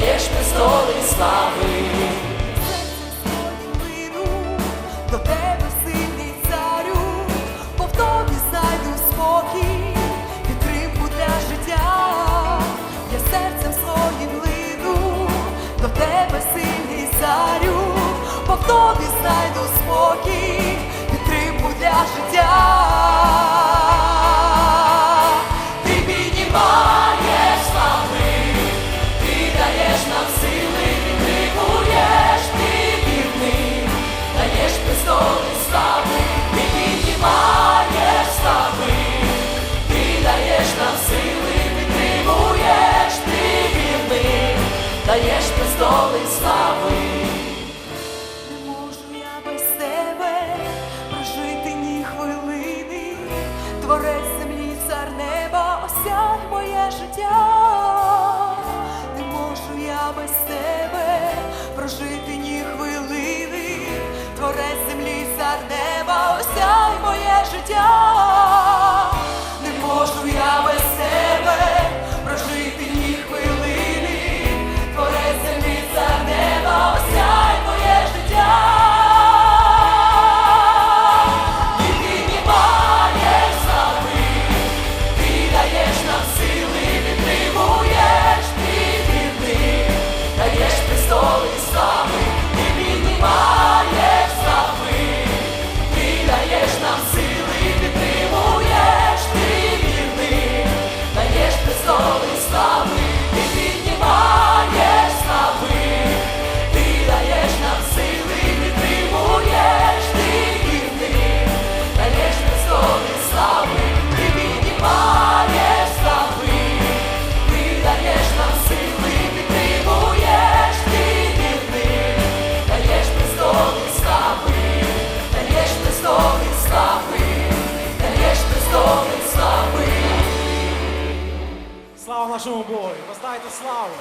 даєш престоли слави. Миру, до тебе сильний царю, бо в тобі знайду спокій, підтримку для життя, я серцем своїм лину, до тебе сильний царю, бо в тобі знайду спокій, підтримку для життя. життя, не можу я без тебе прожити ні хвилини, творець землі за. нашому Богу. Поставте славу!